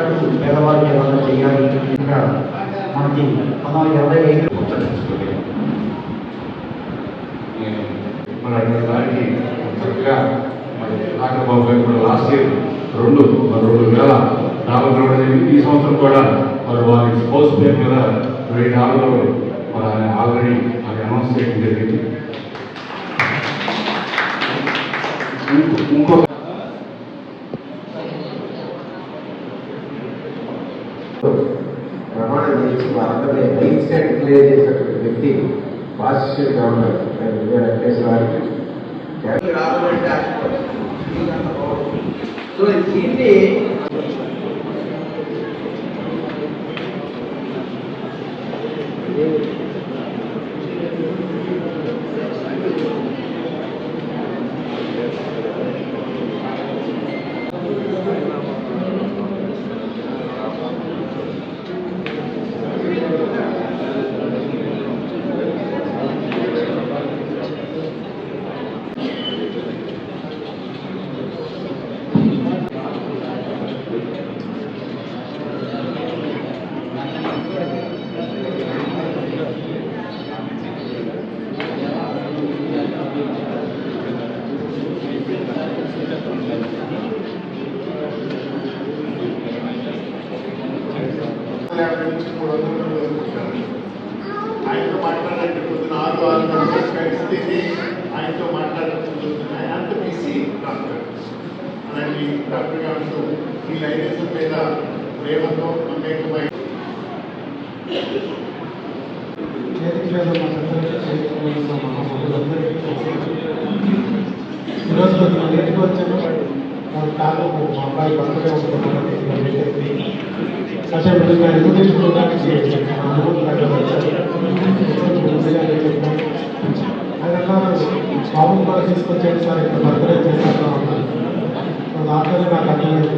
కష్టపడి పేదవాళ్ళకి ఏమన్నా చేయాలి ఇంకా మనకి పంతొమ్మిది ఇరవై ఐదు నేను చక్కగా మరి నాగబాబు గారు కూడా లాస్ట్ ఇయర్ రెండు రెండు వేల డాలర్ జరిగింది ఈ సంవత్సరం కూడా మరి వారి స్పోర్ట్స్ పేరు మీద వెయ్యి డాలర్లు మరి ఆయన ఆల్రెడీ అది అనౌన్స్ చేయడం జరిగింది ఇంకో- ఇంకొక ప్రమాణం చేసి వారందరినీ మైండ్ క్లియర్ చేసినటువంటి వ్యక్తి పాజిటివ్ గవర్నర్ విజయ వెంకటేశ్వర గారికి సో దీన్ని యాభై నుంచి మూడు వందల మంది వరకు వచ్చారు. ఆయనతో మాట్లాడాలంటే పొద్దున ఆరు ఆరు గంటలకు కలిస్తేనే ఆయనతో మాట్లాడుకుంటున్నాను ఆయన అంత బిజీ డాక్టర్ అలాంటి డాక్టర్ గారితో ఈ లైసెన్స్ మీద ప్రేమతో మమేకమై ఈరోజు నేను వచ్చాను నాకు కాదు మా అబ్బాయి బర్త్డే ఉంటున్నాను కాసేపు నేను ఇన్విటేషన్ ఇవ్వడానికి ఆయన బాబు కూడా తీసుకొచ్చాడు సార్ ఇక్కడ బర్త్డే చేస్తాను. దాంట్లోనే నాకు అర్థమైంది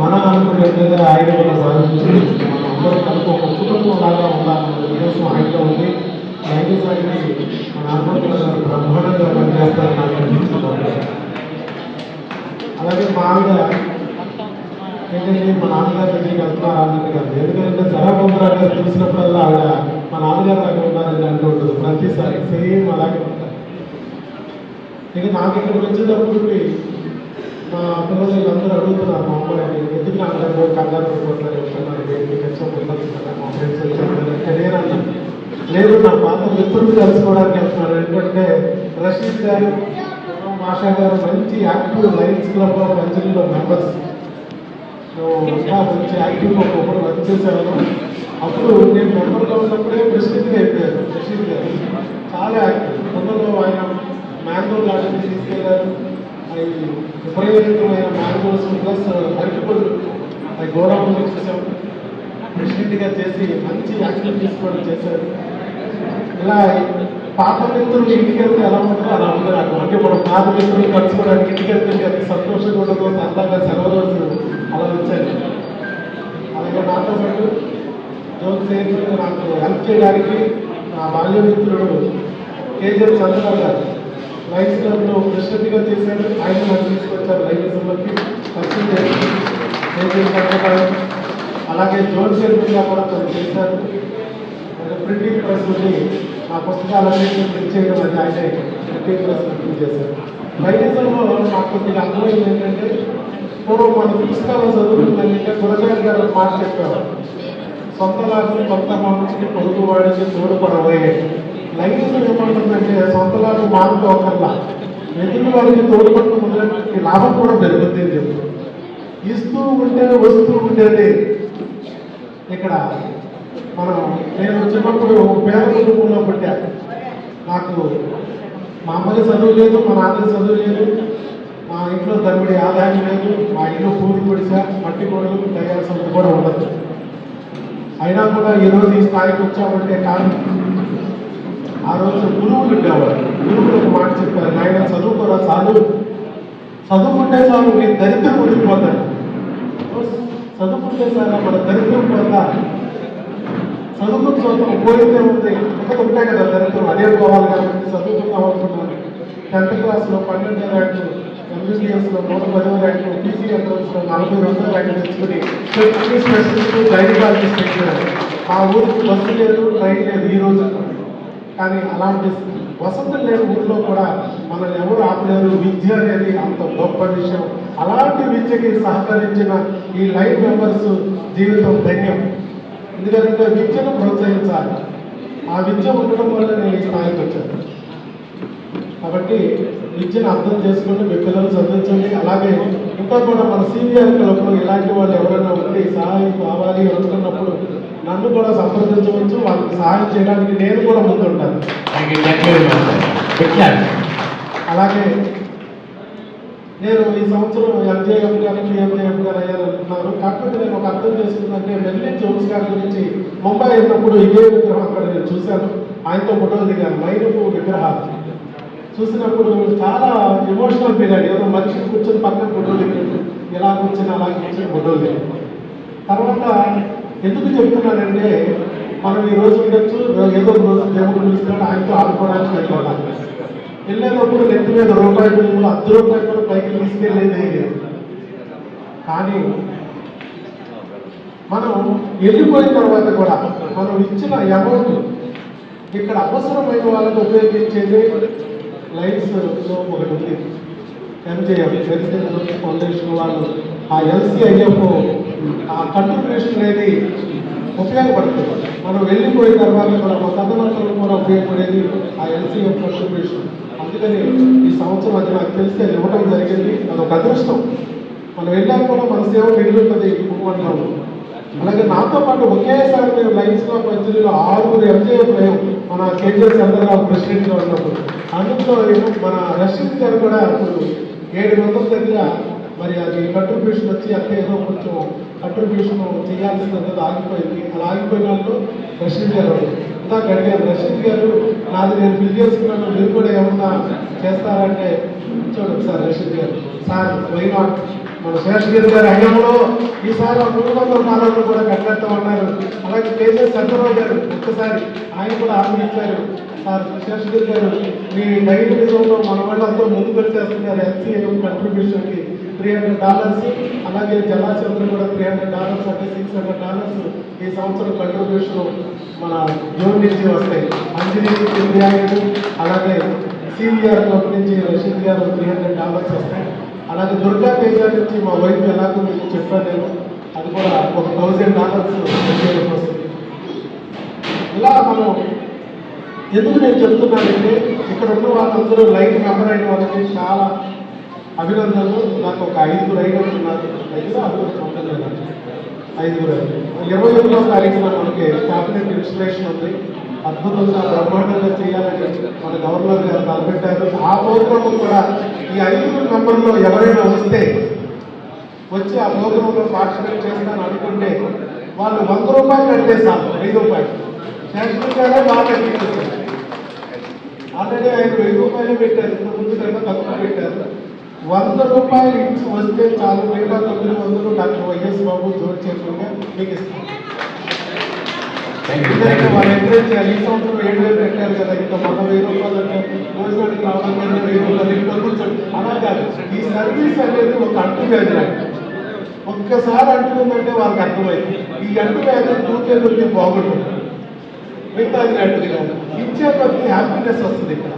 మనం అనుకునేది ఆయన కూడా సాధించి మనం అందరూ కలిపి ఒక కుటుంబం లాగా ఉండాలన్న ఉద్దేశం ఆయనలో ఉంది. నైన్టీస్ అనేది మన ఆత్మకులు బ్రహ్మాండంగా పనిచేస్తారని నాకు అనిపించింది అలాగే మా ఆవిడ ఏంటంటే మా నాన్నగారి దగ్గరికి వెళ్తున్నారు అన్నట్టు కాదు. ఎందుకంటే సరాబొమ్మరా గారు చూసినప్పుడల్లా ఆవిడ మా నాన్నగారు అక్కడ ఉన్నారని అంటూ ఉంటుంది. ప్రతిసారి సేమ్ అలాగే ఉంటారు. ఇక నాకు ఇక్కడ వచ్చేటప్పుడు మా పిల్లలు అందరూ అడుగుతున్నారు మా అమ్మాయిని ఎందుకు నాన్నగారు కంగారు పడిపోతున్నారు ఎప్పుడన్నారు ఏంటి కొంచెం ఉండదు మా ఫ్రెండ్స్ వచ్చారు అంటే నేను అన్నాను లేదు నా పాత మిత్రులు కలుసుకోవడానికి వెళ్తున్నాను ఎందుకంటే రషీద్ గారు మాషా గారు మంచి యాక్టివ్ లయన్స్ క్లబ్ ఆఫ్ అంజలిలో మెంబర్స్ ఇంకా మంచి యాక్టివ్ ఒకప్పుడు వర్క్ చేశాను అప్పుడు నేను మెంబర్గా ఉన్నప్పుడే ప్రెసిడెంట్గా అయిపోయారు రషీద్ గారు. చాలా యాక్టివ్. తొందరలో ఆయన మ్యాంగో గార్డెన్ తీసుకెళ్ళారు. విపరీతమైన మ్యాంగోస్ ప్లస్ మల్టిపుల్ గౌరవం చూసాం. చూసాము ప్రెసిడెంట్గా చేసి మంచి యాక్టివిటీస్ కూడా చేశారు. ఇలా పాత మిత్రులు ఇంటికి వెళ్తే ఎలా ఉంటుందో అలా ఉంది నాకు అంటే మనం పాత మిత్రులు కలుసుకోవడానికి ఇంటికి వెళ్తే సంతోషంగా ఉండదు సరదాగా సెలవు అలా వచ్చాను అలాగే నాతో పాటు జోక్ సేవింగ్ నాకు హెల్ప్ చేయడానికి నా బాల్య మిత్రుడు కేజీఎల్ చంద్రబాబు గారు. లైన్స్ క్లబ్లో ప్రెసిడెంట్గా చేశారు. ఆయన నాకు తీసుకొచ్చారు లైన్స్లోకి పరిచయం అలాగే జోన్ సేవింగ్గా కూడా తను చేశారు. ప్రింటింగ్ ప్రెస్ నుండి ఆ పుస్తకాలన్నింటినీ ప్రింట్ చేయడం అది ఆయనే ప్రింటింగ్ ప్రెస్ ప్రింట్ చేశారు. వైద్యంలో నాకు కొద్దిగా అర్థమైంది ఏంటంటే పూర్వం మన పుస్తకాలు చదువుతుందంటే గురజారి గారు మాట చెప్పేవారు సొంత లాభం కొత్త మనిషికి పొరుగు వాడికి తోడుపడబోయే లైంగికం ఏమంటుందంటే సొంతలాగా లాభం మానుకో ఒకల్లా ఎదురు వాడికి తోడుపడుతూ మొదలైన లాభం కూడా జరుగుతుంది అని ఇస్తూ ఉంటే వస్తూ ఉండేది ఇక్కడ మనం నేను వచ్చినప్పుడు పేద కుటుంబంలో పుట్టా. నాకు మా అమ్మకి చదువు లేదు మా నాన్నకి చదువు లేదు మా ఇంట్లో తమ్ముడి ఆదాయం లేదు మా ఇంట్లో పూరి పొడిసా మట్టి కొడుకు తయారు సంత కూడా ఉండదు. అయినా కూడా ఈరోజు ఈ స్థాయికి వచ్చామంటే కారణం ఆ రోజు గురువులు ఉండేవారు గురువులు ఒక మాట చెప్పారు నాయన చదువుకోరా చాలు చదువుకుంటే సార్ నీ దరిద్రం ఉండిపోతాడు చదువుకుంటే సార్ మన దరిద్రం పోతా. చదువుకున్న చదువు పోయిందే ఉంది ఒకటి ఉంటాయి కదా దరిద్రం అదే పోవాలి కాబట్టి చదువుకుందాం అనుకుంటున్నాను టెన్త్ క్లాస్లో పన్నెండు ర్యాంకు ఎంబీబీఎస్లో నూట పదో ర్యాంకు పీజీ ఎంట్రన్స్లో నలభై రెండో ర్యాంకు తెచ్చుకుని అన్ని స్పెషలిస్ట్ గైనకాలజిస్ట్ పెట్టారు ఆ ఊరికి బస్సు లేదు ట్రైన్ లేదు ఈ రోజు. కానీ అలాంటి వసతులు లేని ఊళ్ళో కూడా మనల్ని ఎవరు ఆపలేరు. విద్య అనేది అంత గొప్ప విషయం. అలాంటి విద్యకి సహకరించిన ఈ లైఫ్ మెంబర్స్ జీవితం ధన్యం. ఎందుకంటే విద్యను ప్రోత్సహించాలి. ఆ విద్య ఉండడం వల్ల నేను ఈ స్థాయికి వచ్చాను కాబట్టి విద్యను అర్థం చేసుకుని మీ పిల్లలు చదివించండి. అలాగే ఇంకా కూడా మన సీనియర్ క్లబ్లో ఇలాంటి వాళ్ళు ఎవరైనా ఉండి సహాయం కావాలి అనుకున్నప్పుడు నన్ను కూడా సంప్రదించవచ్చు వాళ్ళకి సహాయం చేయడానికి నేను కూడా ముందుంటాను. అలాగే నేను ఈ సంవత్సరం ఎంజేఎఫ్ గారు పిఎంజేఎఫ్ గారు అయ్యారనుకున్నారు కాకపోతే నేను ఒక అర్థం చేసుకుందంటే మెల్లి జోన్స్ గారి గురించి ముంబై వెళ్ళినప్పుడు ఇదే విగ్రహం అక్కడ నేను చూశాను. ఆయనతో ఫోటోలు దిగాను. మైనపు విగ్రహాలు. చూసినప్పుడు చాలా ఎమోషనల్ అయ్యాడు ఏదో మనిషి కూర్చొని పక్కన ఫోటోలు దిగాడు. ఇలా కూర్చొని అలా కూర్చొని ఫోటోలు దిగాడు. తర్వాత ఎందుకు చెప్తున్నానంటే మనం ఈ రోజు ఉండొచ్చు ఏదో ఒక రోజు దేవుడు ఆయనతో ఆడుకోవడానికి వెళ్ళాలి వెళ్ళేటప్పుడు నెత్తి మీద రూపాయి బిల్లు అర్ధ రూపాయలు కూడా పైకి తీసుకెళ్ళేది కానీ మనం వెళ్ళిపోయిన తర్వాత కూడా మనం ఇచ్చిన అమౌంట్ ఇక్కడ అవసరమైన వాళ్ళకి ఉపయోగించేది లైన్స్ ఒకటి ఉంది. ఎంజేఎఫ్ ఫౌండేషన్ వాళ్ళు ఆ ఎల్సీఐఎఫ్ ఆ కంట్రిబ్యూషన్ అనేది ఉపయోగపడుతుంది. మనం వెళ్ళిపోయిన తర్వాత కూడా మా తదనంతరం కూడా ఉపయోగపడేది ఆ ఎల్సీఎఫ్ కంట్రిబ్యూషన్ అందుకని ఈ సంవత్సరం అది నాకు తెలిసి అది ఇవ్వడం జరిగింది. అదొక అదృష్టం. మనం వెళ్ళాక కూడా మన సేవ మిగులుతుంది కుటుంబంలో అలాగే నాతో పాటు ఒకేసారి మేము లైన్స్లో పంచులో ఆరుగురు ఎంజేఎఫ్ లేవు మన కేజీఎస్ చంద్రరావు ప్రెసిడెంట్గా ఉన్నప్పుడు. అందులో మన రషీద్ గారు కూడా ఏడు వందల దగ్గర మరి అది కంట్రిబ్యూషన్ వచ్చి అక్కడ ఏదో కొంచెం కంట్రిబ్యూషన్ చేయాల్సింది ఏదో ఆగిపోయింది. అలా ఆగిపోయిన వాళ్ళు రషీద్ గారు ఇందాక అడిగారు రషీద్ గారు నాది నేను ఫిల్ చేసుకున్నాను మీరు కూడా ఏమన్నా చేస్తారంటే చూడండి సార్ రషీద్ గారు. సార్ వై నాట్ మన శేషగిరి గారి హయాంలో ఈసారి ఆ మూడు వందల నాలుగు కూడా కట్టెత్తామన్నారు అలాగే కేసీఆర్ చంద్రబాబు గారు ఒక్కసారి ఆయన కూడా ఆనందించారు సార్ శేషగిరి గారు మీ డైనమిజంలో మన వాళ్ళంతా ముందుకు వచ్చేస్తున్నారు ఎన్సీఏ కంట్రిబ్యూషన్కి త్రీ హండ్రెడ్ డాలర్స్ అలాగే జలాశయంలో కూడా త్రీ హండ్రెడ్ డాలర్స్ అంటే సిక్స్ హండ్రెడ్ డాలర్స్ ఈ సంవత్సరం కంట్రిబ్యూషన్ మన జోన్ నుంచి వస్తాయి. అంజనీ నుంచి అలాగే సివిఆర్ కంపెనీ నుంచి రషీద్ గారు త్రీ హండ్రెడ్ డాలర్స్ వస్తాయి. అలాగే దుర్గా తేజ నుంచి మా వైఫ్ ఎలాగో మీకు చెప్పాను నేను అది కూడా ఒక థౌజండ్ డాలర్స్ వస్తుంది. ఇలా మనం ఎందుకు నేను చెప్తున్నానంటే ఇక్కడ ఉన్న వాళ్ళందరూ లైన్ మెంబర్ అయిన వాళ్ళకి చాలా అభినందనలు. నాకు ఒక ఐదుగురు ఐదు ఉన్నారు. ఐదుగురు? ఐదుగురు సంబంధం ఐదుగురు. ఇరవై ఎనిమిదో తారీఖున మనకి క్యాబినెట్ ఇన్స్పిరేషన్ ఉంది. అద్భుతంగా బ్రహ్మాండంగా చేయాలని మన గవర్నర్ గారు తలపెట్టారు. ఆ ప్రోగ్రామ్ కూడా ఈ ఐదుగురు మెంబర్లో ఎవరైనా వస్తే వచ్చి ఆ ప్రోగ్రాంలో పార్టిసిపేట్ చేస్తాను అనుకుంటే వాళ్ళు వంద రూపాయలు కట్టే సార్ వెయ్యి రూపాయలు. శాంక్షన్ గారే బాగా తగ్గించేశారు ఆల్రెడీ ఆయన వెయ్యి రూపాయలు పెట్టారు. ఇంత ముందు కన్నా తక్కువ పెట్టారు. వంద రూపాయలు ఇచ్చి వస్తే చాలు. మిగతా తొమ్మిది వందలు డాక్టర్ వైఎస్ బాబు జోడు చేసుకుంటే మీకు ఇస్తాను వాళ్ళు ఎంకరేజ్ చేయాలి. ఈ సంవత్సరం ఏడు వేలు పెట్టారు కదా ఇంకా మొన్న వెయ్యి రూపాయలు అంటే భోజనానికి రావడం వెయ్యి రూపాయలు ఇంకా కొంచెం అలా కాదు. ఈ సర్వీస్ అనేది ఒక అంటు వ్యాధి. ఒక్కసారి అంటుకుందంటే వాళ్ళకి అర్థమైంది. ఈ అంటు వ్యాధి చూసే కొద్ది బాగుంటుంది. మిగతా అది అంటుంది కాదు. ఇచ్చే కొద్ది హ్యాపీనెస్ వస్తుంది ఇక్కడ.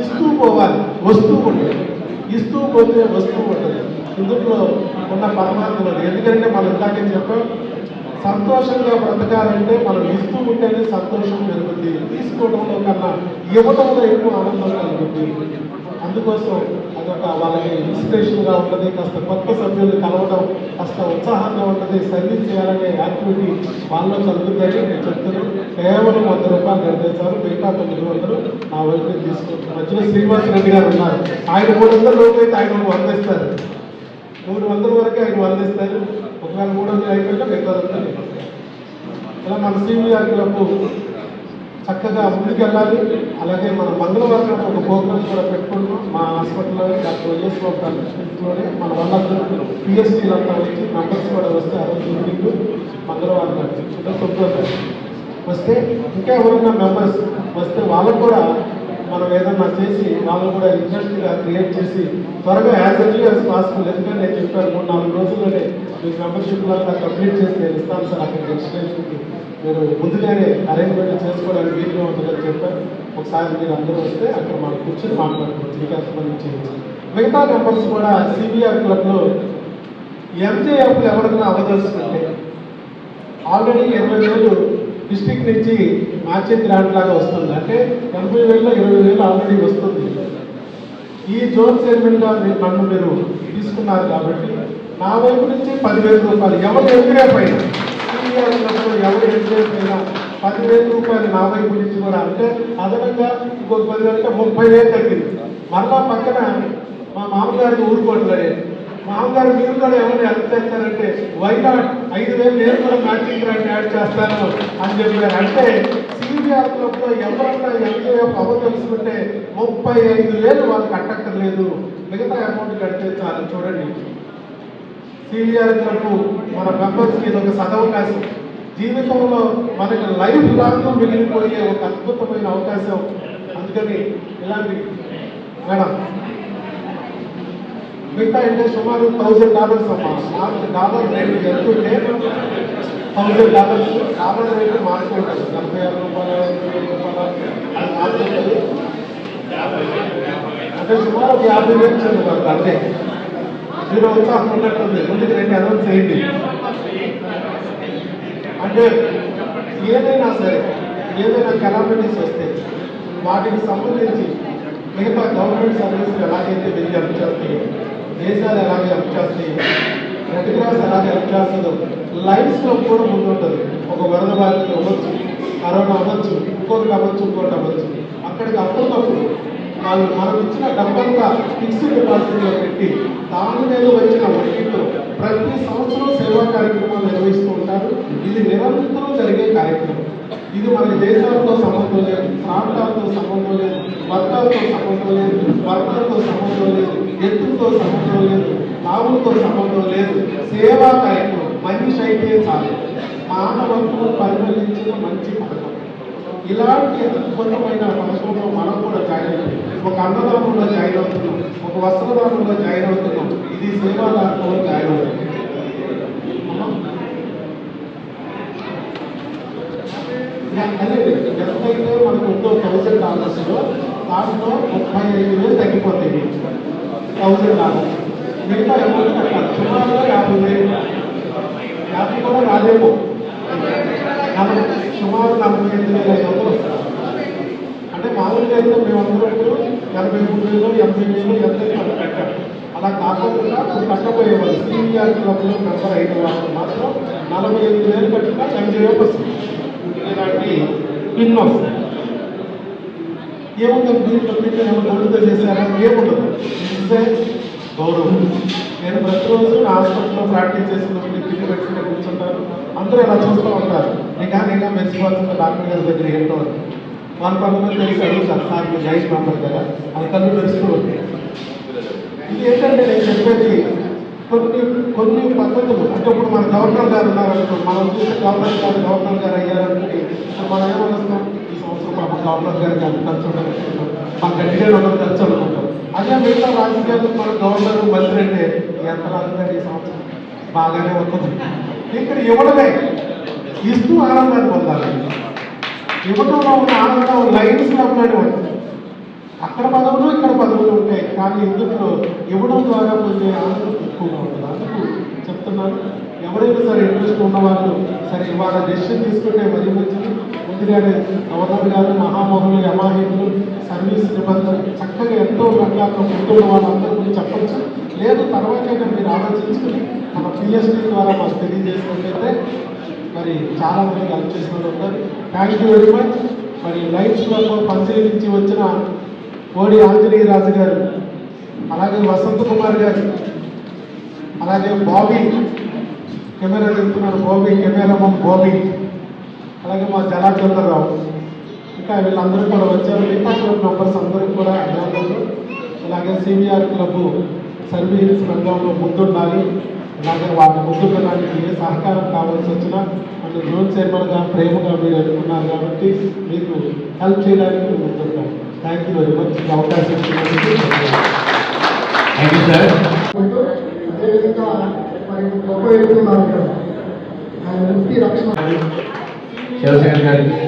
ఇస్తూ పోవాలి. వస్తూ ఉంటుంది ఇస్తూ పోతే వస్తూ ఉంటుంది ఇందులో ఉన్న పరమాత్మ అది. ఎందుకంటే మనం ఇందాకే చెప్పాం సంతోషంగా బ్రతకాలంటే మనం ఇస్తూ ఉంటేనే సంతోషం పెరుగుతుంది. తీసుకోవడంలో కన్నా ఇవ్వడంలో ఎక్కువ ఆనందం కలుగుతుంది. అందుకోసం అదొక వాళ్ళకి ఇన్స్పిరేషన్గా ఉంటుంది కాస్త కొత్త సభ్యులు కలవడం కాస్త ఉత్సాహంగా ఉంటుంది సర్వీస్ చేయాలనే యాక్టివిటీ వాళ్ళలో చదువుతుందని నేను చెప్తున్నాను కేవలం వంద రూపాయలు నిర్దేశాలు మిగతా తొమ్మిది వందలు నా వైపు తీసుకుంటారు. మధ్యలో శ్రీనివాస్ రెడ్డి గారు ఉన్నారు. ఆయన మూడు వందల లోపు అయితే ఆయన వంద ఇస్తారు. మూడు వందల వరకు ఆయన వంద ఇస్తారు. ఒకవేళ మూడు వందలు అయిపోయింటే మిగతా ఇలా మన సీనియర్ క్లబ్ చక్కగా ముందుకెళ్ళాలి. అలాగే మన మంగళవారం ఒక ప్రోగ్రామ్ కూడా పెట్టుకుంటున్నాం. మా హాస్పిటల్లో డాక్టర్ వైఎస్ బాబు మన మన వాళ్ళందరూ పిఎస్సీలంతా వచ్చి మెంబర్స్ కూడా వస్తే ఆ రోజు ఈవినింగ్ మంగళవారం నాడు. తొమ్మిదో వస్తే ఇంకా ఎవరైనా మెంబర్స్ వస్తే వాళ్ళకు కూడా మనం ఏదన్నా చేసి వాళ్ళు కూడా ఇంట్రెస్ట్గా క్రియేట్ చేసి త్వరగా యాజ్ ఎర్లీ యాజ్ పాసిబుల్ ఎందుకంటే నేను చెప్పాను మూడు నాలుగు రోజుల్లోనే మీ మెంబర్షిప్ అంతా కంప్లీట్ చేసి నేను ఇస్తాను సార్. అక్కడ ఎక్స్టెన్షన్కి మీరు ముందుగానే అరేంజ్మెంట్ చేసుకోవడానికి వీలుగా ఉంటుందని చెప్పారు ఒకసారి మీరు అందరూ వస్తే అక్కడ మనం కూర్చొని మాట్లాడుకోవచ్చు మీకు సంబంధించి మిగతా మెంబర్స్ కూడా సిబిఆర్ క్లబ్లో ఎంజేఎఫ్ ఎవరైనా అవదలుచుకుంటే ఆల్రెడీ ఇరవై వేలు డిస్టిక్ నుంచి మ్యాచింగ్ గ్రాంట్ లాగా వస్తుంది. అంటే ఎనభై వేల ఇరవై వేలు ఆల్రెడీ వస్తుంది. ఈ జోన్ చైర్మన్గా మీరు నన్ను మీరు తీసుకున్నారు కాబట్టి నా వైపు నుంచి పదివేల రూపాయలు. ఎవరు ఎంపిక పైన? ఎవరు ఎంపిక పైన? పదివేల రూపాయలు నా వైపు నుంచి కూడా. అంటే అదనంగా ఇంకొక పదివేలు అంటే ముప్పై వేలు తగ్గింది. మరలా పక్కన మా మామగారికి ఊరుకోవట్లేదు. మామగారు మీరు కూడా ఎవరిని హెల్ప్ చేస్తారంటే వైనాట్ ఐదు వేలు నేను కూడా మ్యాచింగ్ గ్రాంట్ యాడ్ చేస్తాను అని చెప్పారు అంటే సిబిఆర్ క్లబ్లో ఎవరన్నా ఎంతో పవర్ తెలుసుకుంటే ముప్పై ఐదు వేలు వాళ్ళు కట్టక్కర్లేదు. మిగతా అమౌంట్ కడితే చాలు. చూడండి. సీబీఆర్ క్లబ్ మన మెంబర్స్కి ఇది ఒక సదవకాశం. జీవితంలో మనకి లైఫ్ లాంగ్ మిగిలిపోయే ఒక అద్భుతమైన అవకాశం. అందుకని ఇలాంటి మేడం మిగతా అంటే సుమారు థౌజండ్ డాలర్స్ అమ్మా. నాకు డాలర్ రేటు జరుగుతుంటే థౌజండ్ డాలర్స్ డాలర్ రేటు మారుతూ ఉంటుంది నలభై ఆరు రూపాయలు ఎనభై రూపాయలు అది మారుతుంటుంది అంటే సుమారు ఒక యాభై వేలు చదువుతారు అంతే. మీరు ఉత్సాహం ఉన్నట్టుంది. ముందుకు రెండు అనౌన్స్ చేయండి. అంటే ఏదైనా సరే ఏదైనా కెలామిటీస్ వస్తే వాటికి సంబంధించి మిగతా గవర్నమెంట్ సర్వీసులు ఎలాగైతే వెళ్ళి హెల్ప్ చేస్తాయో దేశాలు ఎలాగే హెల్ప్ చేస్తాయి రెడ్ క్రాస్ ఎలాగే హెల్ప్ చేస్తుందో లైఫ్స్లో కూడా ముందుంటుంది. ఒక వరద బాధిత అవ్వచ్చు కరోనా అవ్వచ్చు ఇంకొకటి అవ్వచ్చు ఇంకోటి అవ్వచ్చు. అక్కడికి అప్పటికప్పుడు వాళ్ళు మనం ఇచ్చిన డబ్బంతా ఫిక్స్డ్ డిపాజిట్లో పెట్టి దాని మీద వచ్చిన వడ్డీతో ప్రతి సంవత్సరం సేవా కార్యక్రమాలు నిర్వహిస్తూ ఉంటారు. ఇది నిరంతరం జరిగే కార్యక్రమం. ఇది మన దేశాలతో సంబంధం లేదు ప్రాంతాలతో సంబంధం లేదు వర్గాలతో సంబంధం లేదు వర్గాలతో సంబంధం లేదు ఎత్తులతో సంబంధం లేదు లాభంతో సంబంధం లేదు. సేవా కార్యక్రమం మనిషి అయితే చాలు. మానవత్వం పరిపాలించిన మంచి పథకం. ఇలాంటి అద్భుతమైన పథకంలో మనం కూడా జాయిన్ అవుతున్నాం ఒక అన్నదానంలో జాయిన్ అవుతున్నాం ఒక వస్త్రదానంలో జాయిన్ అవుతున్నాం. ఇది సేవాదానంలో జాయిన్ అవుతుంది అమ్మా? అదే ఎంతైతే మనకు ఉందో థౌసండ్ డాలర్స్లో దాంట్లో ముప్పై ఐదు వేలు తగ్గిపోతాయి థౌసండ్ డాలర్స్ మిగతా అమౌంట్ కట్టాలి సుమారుగా యాభై వేలు యాభై కూడా రాదేమో సుమారు నలభై ఐదు వేల ఐదు వందలు వస్తుంది అంటే మామూలుగా అయితే మేమందరం ఇప్పుడు ఎనభై మూడు వేలు ఎనభై వేలు ఎంత కట్టాం అలా కాకుండా కట్టబోయే వాళ్ళు సీనియర్ క్లబ్లో మెంబర్ అయిన వాళ్ళు మాత్రం నలభై ఐదు వేలు కట్టినా ఎంజీఓ వస్తుంది. ఇలాంటి పిన్ వస్తుంది ఏముంటుంది? దీంట్లో పిన్ ఏమన్నా దొంగతో చేశారా? ఏముండదు ఇస్తే గౌరవం. నేను ప్రతిరోజు నా హాస్పిటల్లో ప్రాక్టీస్ చేసినప్పుడు పిన్ పెట్టుకుంటే కూర్చుంటారు. అందరూ ఇలా చూస్తూ ఉంటారు. ఇంకా ఇంకా మెచ్చిపోతున్న డాక్టర్ గారి దగ్గర ఏంటో వాళ్ళ వాళ్ళు కొంతమంది తెలిసి అడుగుతారు. సార్ మీరు లైఫ్ పంపారు కదా. అది కళ్ళు మెరుస్తూ ఉంటాయి ఇది ఏంటంటే నేను చెప్పేది కొన్ని కొన్ని పద్ధతులు. అంటే ఇప్పుడు మన గవర్నర్ గారు ఉన్నారనుకో మనం చూస్తే గవర్నర్ గారు గవర్నర్ గారు అయ్యారంటే మనం ఏమనుకుంటాం ఈ సంవత్సరం పాపం గవర్నర్ గారికి అంత ఖర్చు మన గట్టిగా ఉండదు ఖర్చు అనుకుంటాం అదే మిగతా రాజకీయాలు మన గవర్నర్ మంత్రి అంటే ఎంత రాజకీయాలు ఈ సంవత్సరం. బాగానే వస్తుంది. ఇక్కడ ఇవ్వడమే. ఇస్తూ ఆనందాన్ని పొందాలి. ఇవ్వడంలో ఉన్న ఆనందం లైన్స్ లాగానే ఉంటుంది అక్కడ పదవులు ఇక్కడ పదవులు ఉంటాయి. కానీ ఇందులో ఇవ్వడం ద్వారా పొందే ఆనందం ఎక్కువగా ఉంటుంది అందుకు చెప్తున్నాను ఎవరైనా సరే ఇంట్రెస్ట్ ఉన్నవాళ్ళు సరే ఇవాళ డెసిషన్ తీసుకుంటే మరీ మంచిది. ముందుగానే గవర్నర్ గారు మహామోహనులు యమాహితులు సర్వీస్ నిబంధనలు చక్కగా ఎంతో రంగాల్లో ముందున్న వాళ్ళందరూ చెప్పచ్చు. లేదు తర్వాతైనా మీరు ఆలోచించుకుని మన పిఎస్టీ ద్వారా మాకు తెలియజేసినట్లయితే మరి చాలా మంది హెల్ప్ చేసిన వాళ్ళు ఉంటారు థ్యాంక్ యూ వెరీ మచ్ మరి లైఫ్ క్లబ్ పరిశీలించి వచ్చిన కోడి ఆంజనేయ రాజు గారు అలాగే వసంత్ కుమార్ గారు అలాగే బాబీ కెమెరా తీస్తున్నారు బాబీ కెమెరామన్ బాబీ. అలాగే మా జనార్దనరావు ఇంకా వీళ్ళందరూ కూడా వచ్చారు. మిగతా క్లబ్ మెంబర్స్ అందరికీ కూడా అభినందనలు అలాగే సీనియర్ క్లబ్ సర్వీస్ రంగంలో ముందుండాలి. అలాగే వాళ్ళ ముందుండడానికి ఏ సహకారం కావాల్సి వచ్చినా అంటే జోన్ చైర్మన్గా ప్రేమగా మీరు అనుకున్నారు కాబట్టి మీకు హెల్ప్ చేయడానికి ముందుంటాం. థ్యాంక్ యూ వెరీ మచ్ అవకాశం ఇచ్చినందుకు థ్యాంక్ యూ సార్ అదేవిధంగా మరి గొప్ప వ్యక్తులు ఆయన వృత్తి రక్షణ. శివశంకర్ గారికి